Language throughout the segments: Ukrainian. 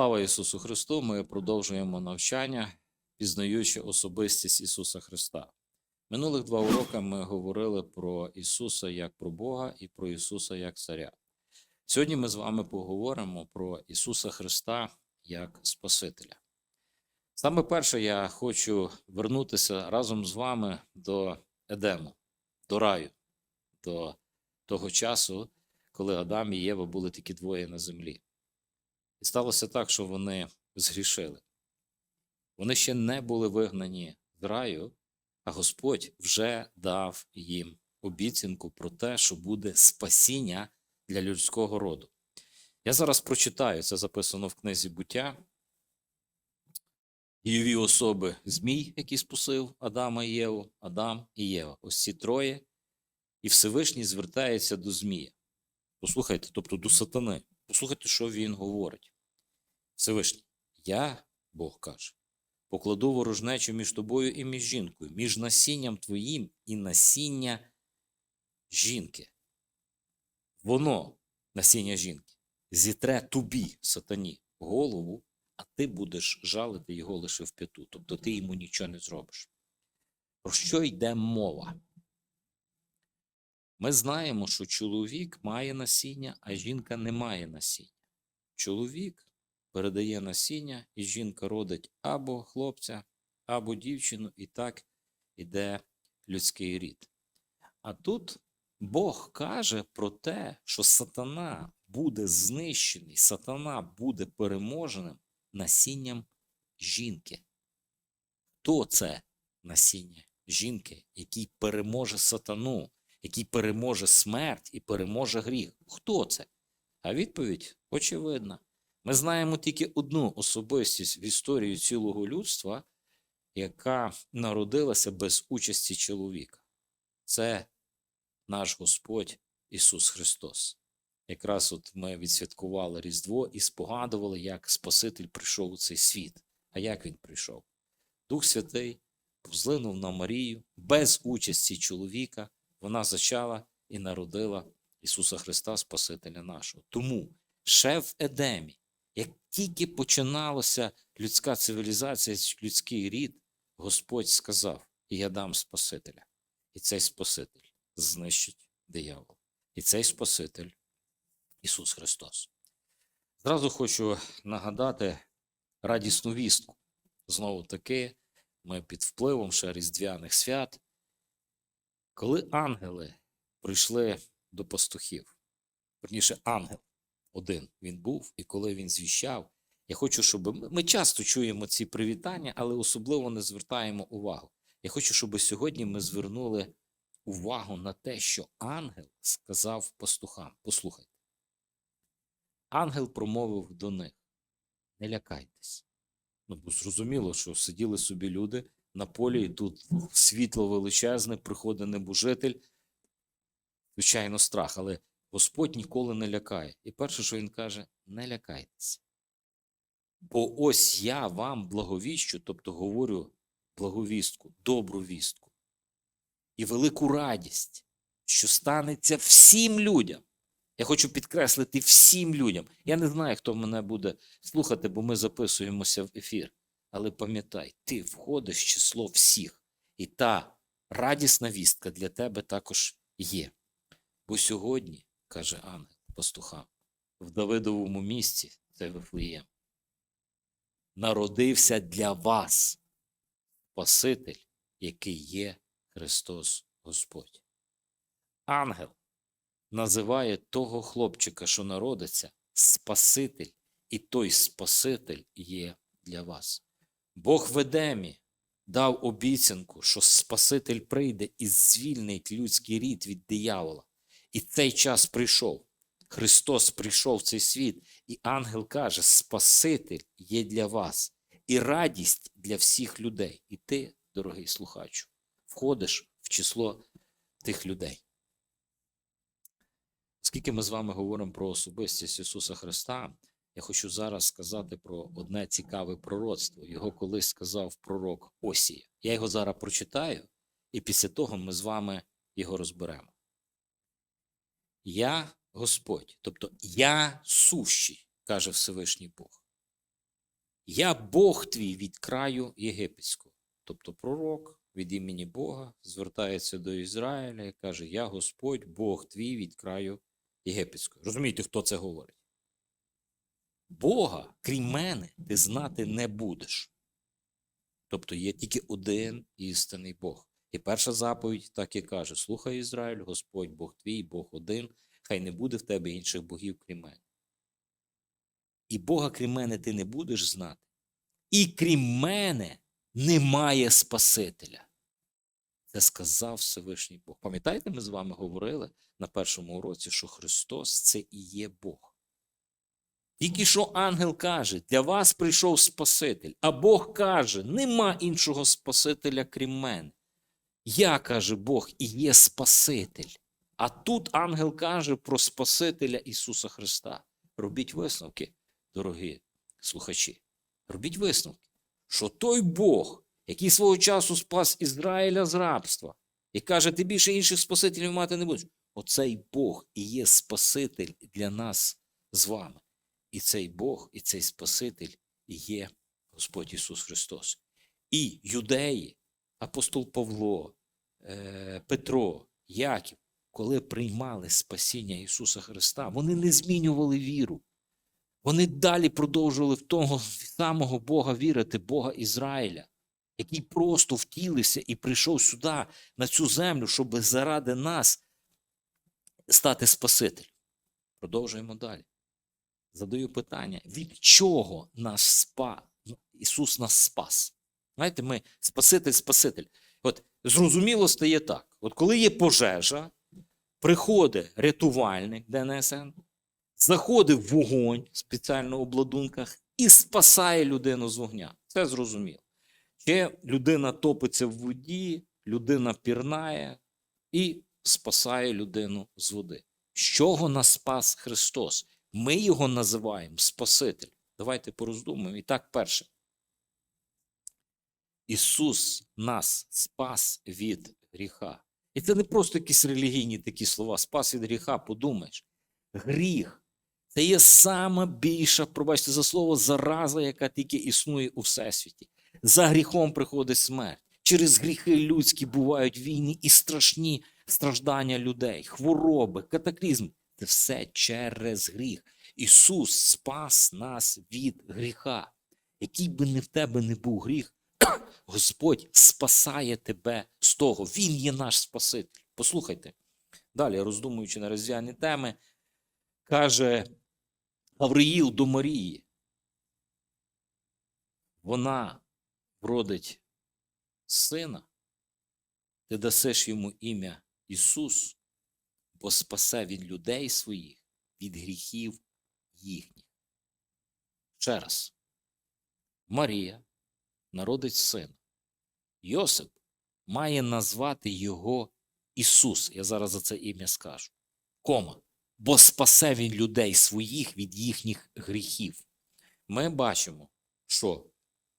Слава Ісусу Христу! Ми продовжуємо навчання, пізнаючи особистість Ісуса Христа. Минулих два уроки ми говорили про Ісуса як про Бога і про Ісуса як Царя. Сьогодні ми з вами поговоримо про Ісуса Христа як Спасителя. Саме перше, я хочу вернутися разом з вами до Едему, до раю, до того часу, коли Адам і Єва були тільки двоє на землі. І сталося так, що вони згрішили. Вони ще не були вигнані з раю, а Господь вже дав їм обіцянку про те, що буде спасіння для людського роду. Я зараз прочитаю, це записано в книзі буття. Дійові особи Змій, який спасив Адама і Єву, Адам і Єва. Ось ці троє. І Всевишній звертається до Змія. Послухайте, тобто до сатани. Послухайте, що він говорить. Всевишній, я, Бог каже, покладу ворожнечу між тобою і між жінкою, між насінням твоїм і насіння жінки. Воно, насіння жінки, зітре тобі, сатані, голову, а ти будеш жалити його лише в п'яту. Тобто ти йому нічого не зробиш. Про що йде мова? Ми знаємо, що чоловік має насіння, а жінка не має насіння. Чоловік передає насіння, і жінка родить або хлопця, або дівчину, і так іде людський рід. А тут Бог каже про те, що сатана буде знищений, сатана буде переможеним насінням жінки. Хто це насіння жінки, який переможе сатану, який переможе смерть і переможе гріх? Хто це? А відповідь очевидна. Ми знаємо тільки одну особистість в історії цілого людства, яка народилася без участі чоловіка. Це наш Господь Ісус Христос. Якраз от ми відсвяткували Різдво і спогадували, як Спаситель прийшов у цей світ. А як він прийшов? Дух Святий злинув на Марію без участі чоловіка. Вона зачала і народила Ісуса Христа, Спасителя нашого. Тому ще в Едемі, як тільки починалася людська цивілізація, людський рід, Господь сказав: І я дам Спасителя. І цей Спаситель знищить диявол. І цей Спаситель Ісус Христос. Зразу хочу нагадати радісну вістку. Знову таки, ми під впливом ще різдвяних свят. Коли ангели прийшли до пастухів, верніше, ангел один він був, і коли він звіщав, я хочу, щоб ми, часто чуємо ці привітання, але особливо не звертаємо увагу. Я хочу, щоб сьогодні ми звернули увагу на те, що ангел сказав пастухам. Послухайте. Ангел промовив до них: не лякайтесь. Ну, зрозуміло, що сиділи собі люди на полі, і тут світло величезне, приходить небожитель. Звичайно, страх, але Господь ніколи не лякає. І перше, що він каже, не лякайтеся. Бо ось я вам благовіщу, тобто говорю благовістку, добру вістку і велику радість, що станеться всім людям. Я хочу підкреслити всім людям. Я не знаю, хто мене буде слухати, бо ми записуємося в ефір. Але пам'ятай, ти входиш в число всіх, і та радісна вістка для тебе також є. Бо сьогодні, каже ангел пастухам, в Давидовому місці, це Вифлеєм, народився для вас Спаситель, який є Христос Господь. Ангел називає того хлопчика, що народиться, Спаситель, і той Спаситель є для вас. Бог в Едемі дав обіцянку, що Спаситель прийде і звільнить людський рід від диявола. І цей час прийшов. Христос прийшов в цей світ, і ангел каже: Спаситель є для вас, і радість для всіх людей. І ти, дорогий слухачу, входиш в число тих людей. Оскільки ми з вами говоримо про особистість Ісуса Христа, я хочу зараз сказати про одне цікаве пророцтво. Його колись сказав пророк Осія. Я його зараз прочитаю, і після того ми з вами його розберемо. Я Господь, тобто я сущий, каже Всевишній Бог. Я Бог твій від краю єгипетського. Тобто пророк від імені Бога звертається до Ізраїля і каже: Я Господь, Бог твій від краю єгипетського. Розумієте, хто це говорить? Бога, крім мене, ти знати не будеш. Тобто є тільки один істинний Бог. І перша заповідь так і каже: Слухай Ізраїль, Господь Бог твій, Бог один, хай не буде в тебе інших богів, крім мене. І Бога, крім мене, ти не будеш знати. І крім мене немає Спасителя. Це сказав Всевишній Бог. Пам'ятаєте, ми з вами говорили на першому уроці, що Христос це і є Бог. Тільки що ангел каже, для вас прийшов Спаситель, а Бог каже, нема іншого Спасителя, крім мене. Я, каже Бог, і є Спаситель. А тут ангел каже про Спасителя Ісуса Христа. Робіть висновки, дорогі слухачі. Робіть висновки, що той Бог, який свого часу спас Ізраїля з рабства, і каже, ти більше інших Спасителів мати не будеш. Оцей Бог і є Спаситель для нас з вами. І цей Бог, і цей Спаситель є Господь Ісус Христос. І юдеї, апостол Павло, е, Петро, Яків, коли приймали спасіння Ісуса Христа, вони не змінювали віру. Вони далі продовжували в того самого Бога вірити, Бога Ізраїля, який просто втілився і прийшов сюди, на цю землю, щоб заради нас стати Спасителем. Продовжуємо далі. Задаю питання: від чого нас спа... Ісус нас спас? Знаєте, ми Спаситель, Спаситель. От зрозуміло стає так: от коли є пожежа, приходить рятувальник ДНСН, заходить в вогонь в спеціальних обладунках і спасає людину з вогня. Це зрозуміло. Чи людина топиться в воді, людина пірнає і спасає людину з води. З чого нас спас Христос? Ми його називаємо Спаситель. Давайте пороздумаємо. І так, перше. Ісус нас спас від гріха. І це не просто якісь релігійні такі слова. Спас від гріха, подумаєш. Гріх це є сама більша, пробачте за слово, зараза, яка тільки існує у всесвіті. За гріхом приходить смерть. Через гріхи людські бувають війни і страшні страждання людей, хвороби, катаклізми. Все через гріх. Ісус спас нас від гріха. Який би не в тебе не був гріх, Господь спасає тебе з того. Він є наш Спаситель. Послухайте. Далі, роздумуючи на роздільні теми, каже Гавриїл до Марії. Вона вродить сина, ти дасиш йому ім'я Ісус, бо спасе від людей своїх, від гріхів їхніх. Ще раз. Марія народить сина. Йосип має назвати його Ісус. Я зараз за це ім'я скажу. Кома. Бо спасе він людей своїх від їхніх гріхів. Ми бачимо, що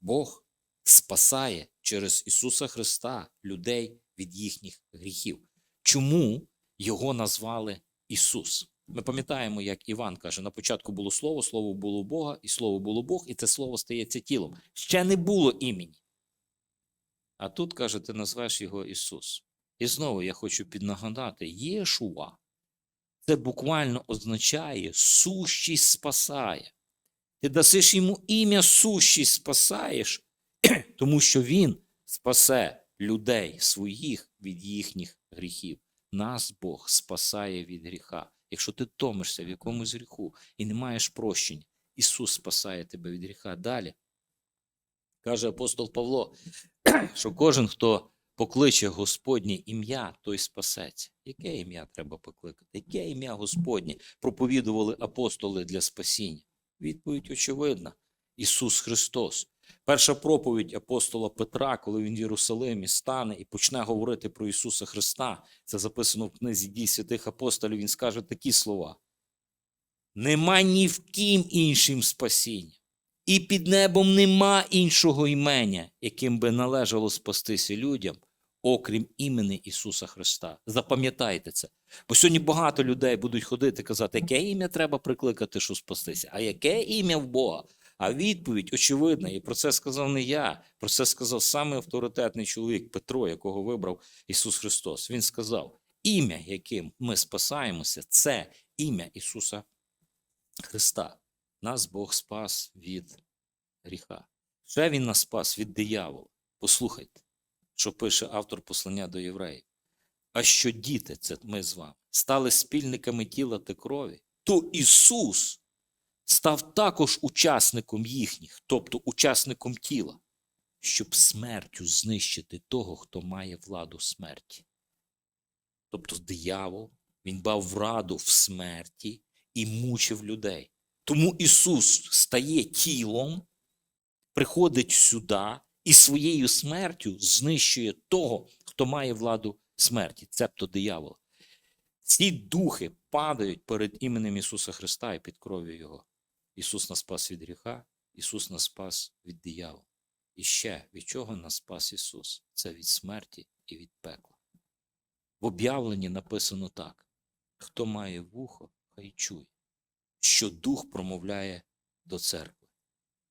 Бог спасає через Ісуса Христа людей від їхніх гріхів. Чому його назвали Ісус? Ми пам'ятаємо, як Іван каже: на початку було слово, слово було Бога, і слово було Бог, і це слово стається тілом. Ще не було імені. А тут каже, ти назвеш його Ісус. І знову я хочу піднагадати: Єшуа. Це буквально означає сущість спасає. Ти дасиш йому ім'я сущість спасаєш, тому що він спасе людей своїх від їхніх гріхів. Нас Бог спасає від гріха. Якщо ти томишся в якомусь гріху і не маєш прощення, Ісус спасає тебе від гріха. Далі каже апостол Павло, що кожен, хто покличе Господнє ім'я, той спасеться. Яке ім'я треба покликати? Яке ім'я Господнє проповідували апостоли для спасіння? Відповідь очевидна: Ісус Христос. Перша проповідь апостола Петра, коли він в Єрусалимі стане і почне говорити про Ісуса Христа, це записано в книзі дій святих апостолів, він скаже такі слова: Нема ні в ким іншим спасіння, і під небом нема іншого імення, яким би належало спастися людям, окрім імені Ісуса Христа. Запам'ятайте це. Бо сьогодні багато людей будуть ходити казати, яке ім'я треба прикликати, щоб спастися, а яке ім'я в Бога? А відповідь очевидна, і про це сказав не я, про це сказав саме авторитетний чоловік Петро, якого вибрав Ісус Христос. Він сказав: ім'я, яким ми спасаємося, це ім'я Ісуса Христа. Нас Бог спас від гріха. Ще Він нас спас від диявола. Послухайте, що пише автор послання до євреїв. А що діти, це ми з вами, стали спільниками тіла та крові, то Ісус став також учасником їхніх, тобто учасником тіла, щоб смертю знищити того, хто має владу смерті. Тобто диявол, він бав раду в смерті і мучив людей. Тому Ісус стає тілом, приходить сюди і своєю смертю знищує того, хто має владу смерті, цебто диявола. Ці духи падають перед іменем Ісуса Христа і під кров'ю Його. Ісус нас спас від гріха, Ісус нас спас від диявола. І ще від чого нас спас Ісус? Це від смерті і від пекла. В об'явленні написано так: хто має вухо, хай чує, що Дух промовляє до церкви.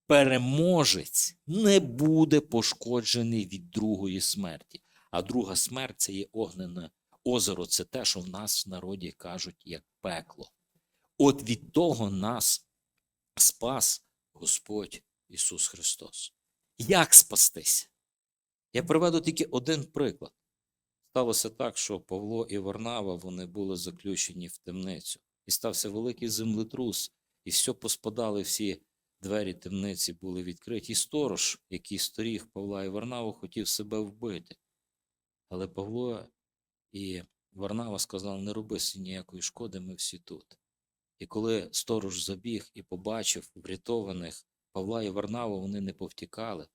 Переможець не буде пошкоджений від другої смерті. А друга смерть це є огнене озеро, це те, що в нас в народі кажуть як пекло. От від того нас спас Господь Ісус Христос. Як спастись? Я приведу тільки один приклад. Сталося так, що Павло і Варнава вони були заключені в темницю. І стався великий землетрус, і все поспадали, всі двері темниці були відкриті. І сторож, який сторіг Павла і Варнаву, хотів себе вбити. Але Павло і Варнава сказали, не роби ніякої шкоди, ми всі тут. І коли сторож забіг і побачив врятованих Павла і Варнаву, вони не повтікали.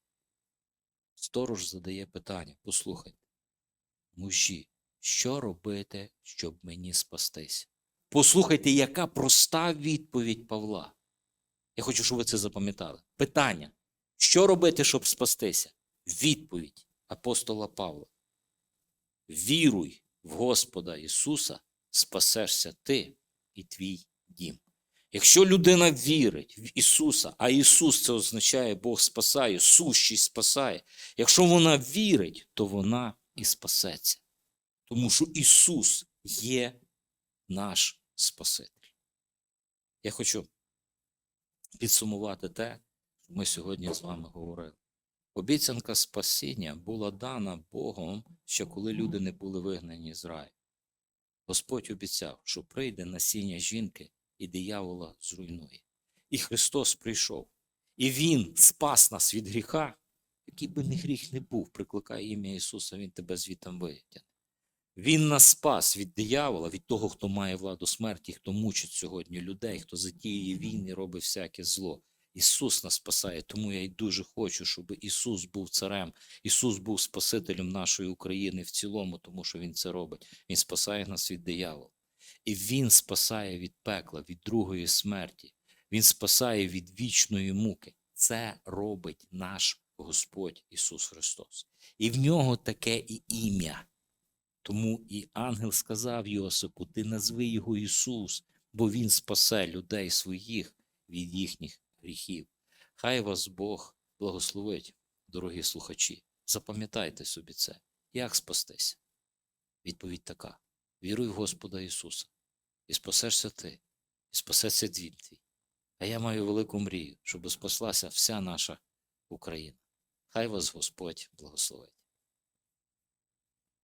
Сторож задає питання: послухайте, мужі, що робити, щоб мені спастись? Послухайте, яка проста відповідь Павла. Я хочу, щоб ви це запам'ятали. Питання: що робити, щоб спастися? Відповідь апостола Павла. Віруй в Господа Ісуса, спасешся ти і твій дім. Якщо людина вірить в Ісуса, а Ісус це означає Бог спасає, сущий спасає. Якщо вона вірить, то вона і спасеться. Тому що Ісус є наш Спаситель. Я хочу підсумувати те, що ми сьогодні з вами говорили. Обіцянка спасіння була дана Богом, ще коли люди не були вигнані з раю. Господь обіцяв, що прийде насіння жінки і диявола зруйнує. І Христос прийшов. І Він спас нас від гріха, який би не гріх не був, прикликає ім'я Ісуса, Він тебе звітом витягне. Він нас спас від диявола, від того, хто має владу смерті, хто мучить сьогодні людей, хто затіює війни, робить всяке зло. Ісус нас спасає, тому я й дуже хочу, щоб Ісус був царем, Ісус був Спасителем нашої України в цілому, тому що Він це робить. Він спасає нас від диявола. І Він спасає від пекла, від другої смерті. Він спасає від вічної муки. Це робить наш Господь Ісус Христос. І в нього таке і ім'я. Тому і ангел сказав Йосипу: Ти назви його Ісус, бо Він спасе людей своїх від їхніх гріхів. Хай вас Бог благословить, дорогі слухачі. Запам'ятайте собі це. Як спастися? Відповідь така: віруй в Господа Ісуса, і спасешся ти, і спасеться дім твій. А я маю велику мрію, щоб спаслася вся наша Україна. Хай вас Господь благословить.